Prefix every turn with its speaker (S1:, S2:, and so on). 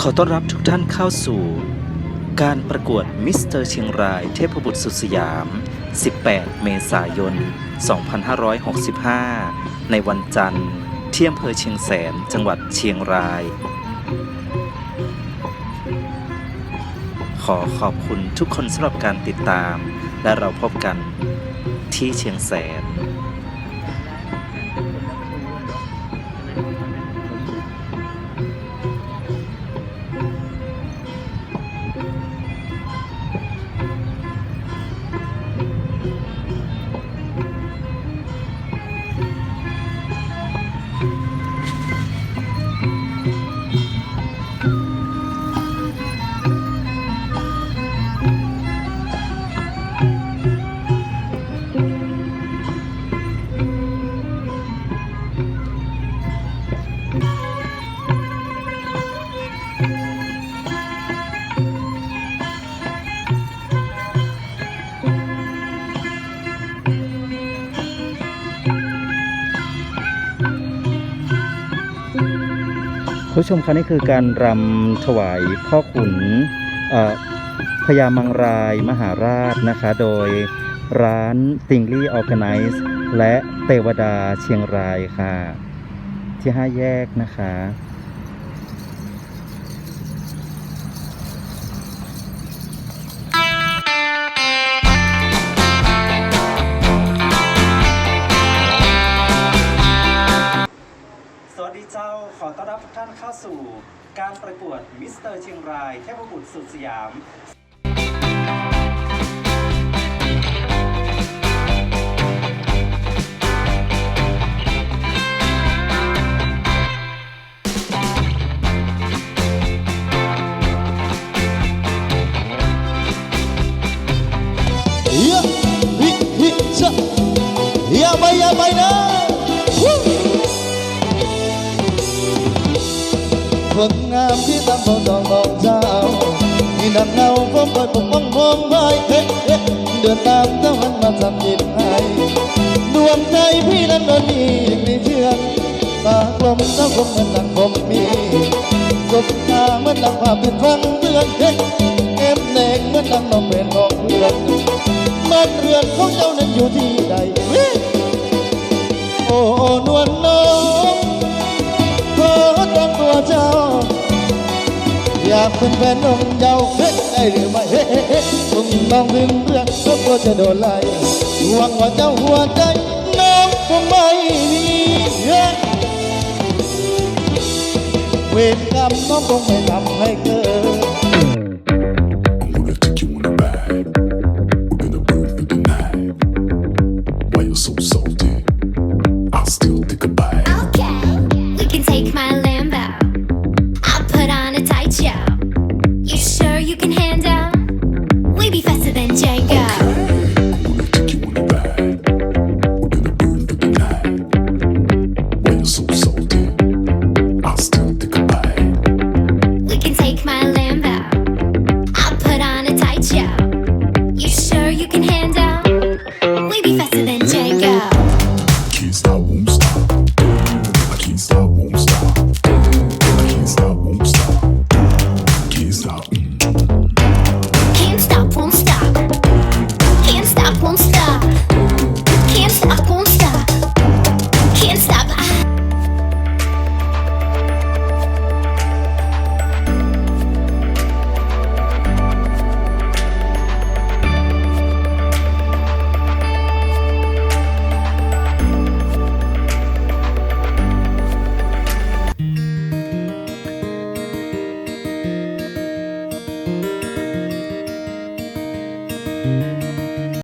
S1: ขอต้อนรับทุกท่านเข้าสู่ การประกวดมิสเตอร์เชียงรายเทพบุตรสุดสยาม 18 เมษายน 2565 ในวันจันทร์ที่อำเภอเชียงแสน จังหวัดเชียงราย ขอขอบคุณทุกคนสำหรับการติดตาม และเราพบกันที่เชียงแสน ผู้ชมคะนี่คือการรำถวายพ่อขุนพญามังรายมหาราชนะคะ โดยร้านติงลี่ออร์แก z e และเตวดาเชียงรายค่ะ ที่ห้าแยกนะคะ ต้อนรับทุกท่านเข้าสู่ การประกวดมิสเตอร์เชียงรายเทพบุตรสุดสยาม
S2: งามที่ตามมองดองมองเจ้าที่นำเงาผมคอยปกป้องมองไว้เฮ้เฮ้เดินตามเจ้ามันมาทำยิบให้ดวงใจพี่นั้นโดนมีอีกในเชือกตากลมเจ้าคงเหมือนดังผมมีสบตาเหมือนดังภาพติดฟังเตือนเฮ้เอ็มเด็กเหมือนดังน้องเป็นของเพื่อนมันเรือนของเจ้านั้นอยู่ที่ใดเฮ้โอ้นวลน้องากเป็นแฟนน้องเยาว์เฮ้ได้หรือไม่เฮ้เฮ้เฮ้คงน้องลืมเรื่องก็กลัวจะโดนไล่หวังว่าเจ้าหัวใจน้องคงไม่มีเฮ้เวรกรรมน้องคงไม่ทำให้เกิด can't stop. I can't stop.